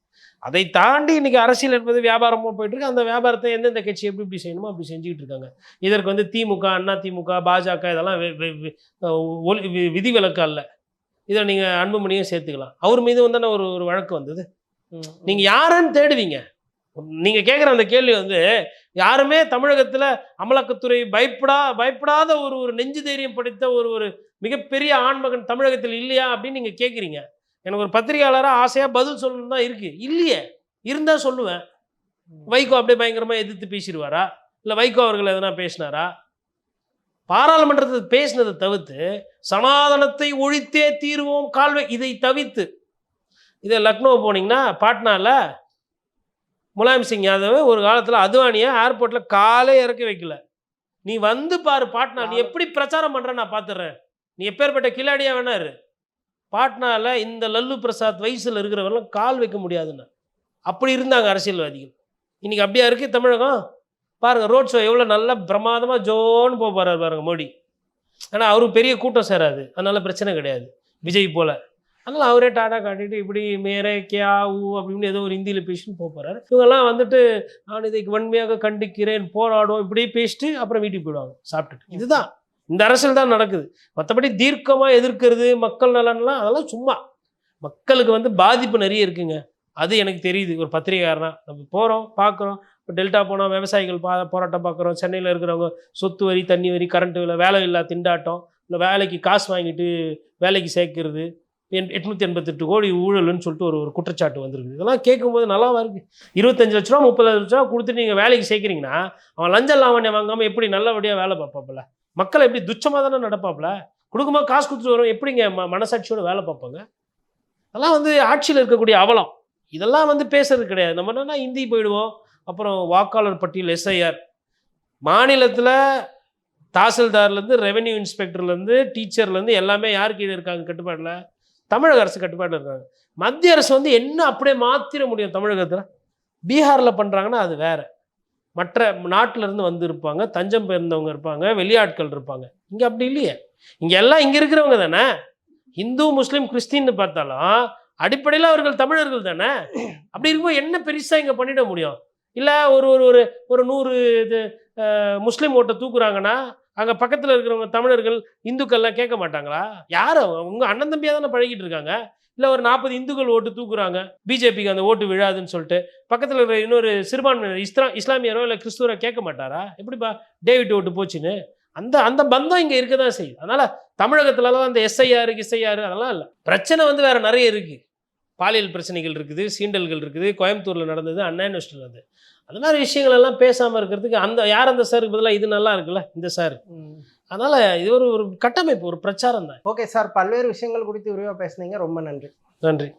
அதை தாண்டி இன்றைக்கி அரசியல் என்பது வியாபாரமாக போயிட்டுருக்கு அந்த வியாபாரத்தை எந்தெந்த கட்சி எப்படி இப்படி செய்யணுமோ அப்படி செஞ்சுக்கிட்டு இருக்காங்க. இதற்கு வந்து திமுக அண்ணா திமுக பாஜக இதெல்லாம் விதிவிலக்கு அல்ல. இதை நீங்கள் அன்புமணியும் சேர்த்துக்கலாம். அவர் மீது வந்து ஒரு ஒரு வழக்கு வந்தது? நீங்கள் யாருன்னு தேடுவீங்க. நீங்கள் கேட்குற அந்த கேள்வி வந்து யாருமே தமிழகத்தில் அமலாக்கத்துறை பயப்படா பயப்படாத ஒரு ஒரு நெஞ்சு தைரியம் படைத்த ஒரு ஒரு மிகப்பெரிய ஆண்மகன் தமிழகத்தில் இல்லையா அப்படின்னு நீங்கள் கேட்குறீங்க எனக்கு ஒரு பத்திரிகையாளராக ஆசையாக பதில் சொல்லணும் தான் இருக்குது இல்லையே. இருந்தால் சொல்லுவேன். வைகோ அப்படியே பயங்கரமாக எதிர்த்து பேசிடுவாரா? இல்லை வைகோ அவர்கள் எதனா பேசினாரா? பாராளுமன்றத்தில் பேசினதை தவிர்த்து சனாதனத்தை ஒழித்தே தீர்வோம் கால்வை இதை தவிர்த்து. இதை லக்னோ போனீங்கன்னா பாட்னாவில் முலாயம் சிங் யாதவ் ஒரு காலத்தில் அத்வானியை ஏர்போர்ட்டில் காலே இறக்கி வைக்கல. நீ வந்து பாரு பாட்னா நீ எப்படி பிரச்சாரம் பண்ற நான் பார்த்துடுறேன் நீ எப்பேற்பட்ட கில்லாடியா வேணா இரு. பாட்னாவில் இந்த லல்லு பிரசாத் வயசில் இருக்கிறவரெல்லாம் கால் வைக்க முடியாதுன்னு. அப்படி இருந்தாங்க அரசியல்வாதிகள். இன்னைக்கு அப்படியா இருக்கு தமிழகம்? பாருங்க ரோட் ஷோ எவ்வளோ நல்லா பிரமாதமாக ஜோன்னு போக போறாரு பாருங்க மோடி. ஆனால் அவருக்கு பெரிய கூட்டம் சேராது. அதனால பிரச்சனை கிடையாது. விஜய் போல. அதனால் அவரே டாடா காட்டிட்டு இப்படி மேரே கியா ஊ அப்படின்னு ஏதோ ஒரு ஹிந்தியில் பேசிட்டு போக போகிறாரு இவங்கெல்லாம் வந்துட்டு நான் இதை வன்மையாக கண்டிக்கிறேன் போராடும் இப்படி பேசிட்டு அப்புறம் வீட்டுக்கு போயிடுவாங்க சாப்பிட்டுட்டு. இதுதான். இந்த அரசியல் தான் நடக்குது. மற்றபடி தீர்க்கமாக எதிர்க்கிறது மக்கள் நலன்லாம் அதெல்லாம் சும்மா. மக்களுக்கு வந்து பாதிப்பு நிறைய இருக்குங்க. அது எனக்கு தெரியுது. ஒரு பத்திரிகையாரனா நம்ம போகிறோம் பார்க்குறோம் இப்போ டெல்டா போனால் விவசாயிகள் பா போராட்டம் பார்க்குறோம் சென்னையில் இருக்கிறவங்க சொத்து வரி தண்ணி வரி கரண்ட் இல்லை வேலை இல்லா திண்டாட்டம் இல்லை வேலைக்கு காசு வாங்கிட்டு வேலைக்கு சேர்க்கறது. எட்நூற்றி எண்பத்தெட்டு கோடி ஊழல்னு சொல்லிட்டு ஒரு ஒரு குற்றச்சாட்டு வந்திருக்கு இதெல்லாம் கேட்கும்போது நல்லாவா இருக்குது இருபத்தஞ்சு லட்ச ரூபா முப்பது லட்ச ரூபா கொடுத்துட்டு நீங்கள் வேலைக்கு சேர்க்குறீங்கன்னா அவன் லஞ்ச லாவண்யம் வாங்காமல் எப்படி நல்லபடியாக வேலை பார்ப்பாப்புல? மக்கள் எப்படி துச்சமாக தானே நடப்பாப்புல? கொடுக்கும்போது காசு கொடுத்துட்டு வரும் எப்படிங்க ம மனசாட்சியோட வேலை பார்ப்பாங்க? அதெல்லாம் வந்து ஆட்சியில் இருக்கக்கூடிய அவலம். இதெல்லாம் வந்து பேசுறது கிடையாது. நம்ம என்னன்னா ஹிந்தி போயிடுவோம் அப்புறம் வாக்காளர் பட்டியல் எஸ்ஐஆர். மாநிலத்தில் தாசில்தார்லேருந்து ரெவென்யூ இன்ஸ்பெக்டர்லேருந்து டீச்சர்லேருந்து எல்லாமே யார் கீழே இருக்காங்க கட்டுப்பாடில் தமிழக அரசு கட்டுப்பாட்டில் இருக்காங்க. மத்திய அரசு வந்து என்ன அப்படியே மாற்றிட முடியும் தமிழகத்தில்? பீகாரில் பண்ணுறாங்கன்னா அது வேற. மற்ற நாட்டிலேருந்து வந்து இருப்பாங்க தஞ்சம் பெயர்ந்தவங்க இருப்பாங்க வெளியாட்கள் இருப்பாங்க. இங்கே அப்படி இல்லையே. இங்கே எல்லாம் இங்கே இருக்கிறவங்க தானே? இந்து முஸ்லீம் கிறிஸ்டின்னு பார்த்தாலும் அடிப்படையில் அவர்கள் தமிழர்கள் தானே? அப்படி இருக்கும்போது என்ன பெருசாக இங்கே பண்ணிட முடியும்? இல்லை ஒரு ஒரு ஒரு ஒரு நூறு இது முஸ்லீம் ஓட்டை தூக்குறாங்கன்னா அங்கே பக்கத்தில் இருக்கிறவங்க தமிழர்கள் இந்துக்கள்லாம் கேட்க மாட்டாங்களா? யார் உங்கள் அண்ணன் தம்பியாக தானே பழகிட்டு இருக்காங்க? இல்லை ஒரு நாற்பது இந்துக்கள் ஓட்டு தூக்குறாங்க பிஜேபிக்கு அந்த ஓட்டு விழாதுன்னு சொல்லிட்டு பக்கத்தில் இருக்கிற இன்னொரு சிறுபான்மையினர் இஸ்லா இஸ்லாமியரோ இல்லை கிறிஸ்துவரோ கேட்க மாட்டாரா? எப்படிப்பா டேவிட் ஓட்டு போச்சுன்னு? அந்த அந்த பந்தம் இங்கே இருக்க தான் செய்யுது. அதனால் தமிழகத்துலலாம் அந்த எஸ்ஐஆர் கிஸ்ஐஆர் அதெல்லாம் இல்லை. பிரச்சனை வந்து வேறு நிறைய இருக்குது பாலியல் பிரச்சனைகள் இருக்குது சீண்டல்கள் இருக்குது. கோயம்புத்தூரில் நடந்தது அண்ணா யூனிவர்சிட்டியில் நடந்தது அந்த மாதிரி விஷயங்கள் எல்லாம் பேசாமல் இருக்கிறதுக்கு அந்த யார் அந்த சாருக்கு பதிலாக இது நல்லா இருக்குல்ல இந்த சார்? அதனால் இது ஒரு ஒரு கட்டமைப்பு ஒரு பிரச்சாரம் தான். ஓகே சார் பல்வேறு விஷயங்கள் குறித்து விரிவாக பேசுனீங்க. ரொம்ப நன்றி. நன்றி.